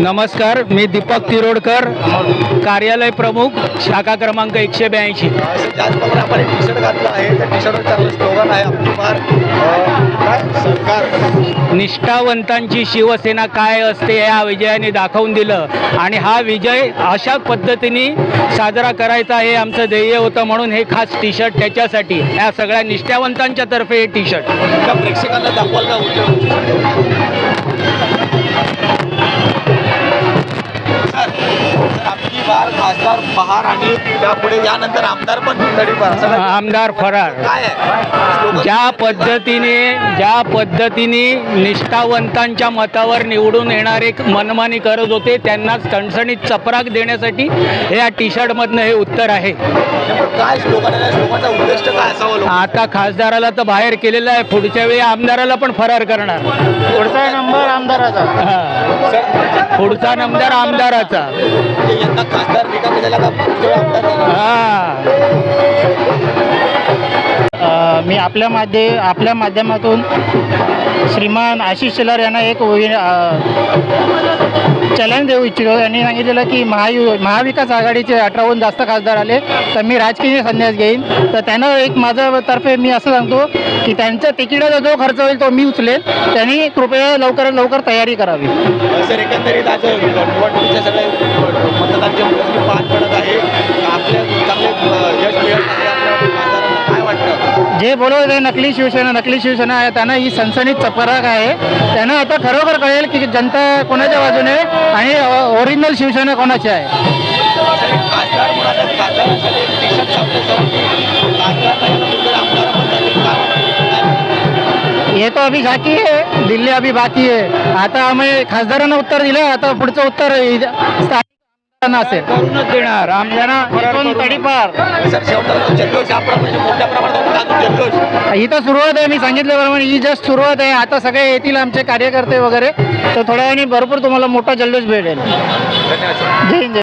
नमस्कार मी दीपक तिरोडकर कार्यालय प्रमुख शाखा क्रमांक एकशे ब्याऐंशी. त्याचप्रमाणे आपण टी शर्ट घातलं आहे त्या टी शर्टवर चांगलं स्लोगन आहे आपली फार अं, काय? सरकार. निष्ठावंतांची शिवसेना काय असते या विजयाने दाखवून दिलं. आणि हा विजय अशा पद्धतीने साजरा करायचा हे आमचं ध्येय होतं म्हणून हे खास टी शर्ट त्याच्यासाठी या सगळ्या निष्ठावंतांच्या तर्फे हे टी शर्ट प्रेक्षकांना दाखवाल खासदार बहार आणि त्यापुढे यानंतर आमदार पण फरार. काय ज्या पद्धतीने ज्या पद्धतीने निष्ठावंतांच्या मतावर निवडून येणारे मनमानी करत होते त्यांना ठणठणीत चपराक देण्यासाठी हे या टी शर्टमधनं हे उत्तर आहे. काय स्लोगन आहे? स्लोगनचा आता खासदाराला तर बाहेर केलेलं आहे. पुढच्या वेळी आमदाराला पण फरार करणार. पुढचा नंबर आमदाराचा. हा. सर पुढचा नंबर आमदाराचा. यंदा खासदार रिकामी झाला का पुढच्या वेळी आमदार झाला? हा. मी आपल्या माध्ये आपल्या माध्यमातून श्रीमान आशिष शेलार यांना एक चलन देऊ इच्छितो. यांनी सांगितलेलं की महायु महाविकास आघाडीचे अठराहून जास्त खासदार आले तर मी राजकीय संन्यास घेईन. तर त्यानं एक माझ्यातर्फे मी असं सांगतो की त्यांच्या तिकिटाचा जो खर्च होईल तो मी उचलेल त्यांनी कृपया लवकरात लवकर तयारी करावी. सर एकंदरीत आज निवडणुकीच्या सगळ्या मतदानचे मोजणी पडत आहे आपल्या जे बोलत होते नकली शिवसेना नकली शिवसेना आहे त्यांना ही सनसनीत चपराक आहे. त्यांना आता खरोखर कळेल की जनता कोणाच्या बाजूने आहे आणि ओरिजिनल शिवसेना कोणाची आहे. म्हणतात ते अभी बाकी है दिल्ली अभी बाकी है आता आम्ही खासदारांना उत्तर दिलं आता पुढचं उत्तर स्थानिक आमदारांना असेल. देणार. आमदारांना तडीपार? इथं सुरुवात आहे मी सांगितल्याप्रमाणे ही जस्ट सुरुवात आहे. आता सगळे येतील आमचे कार्यकर्ते वगैरे. तर थोड्या वेळाने भरपूर तुम्हाला मोठा जल्लोष भेटेल. जय हिंद. जय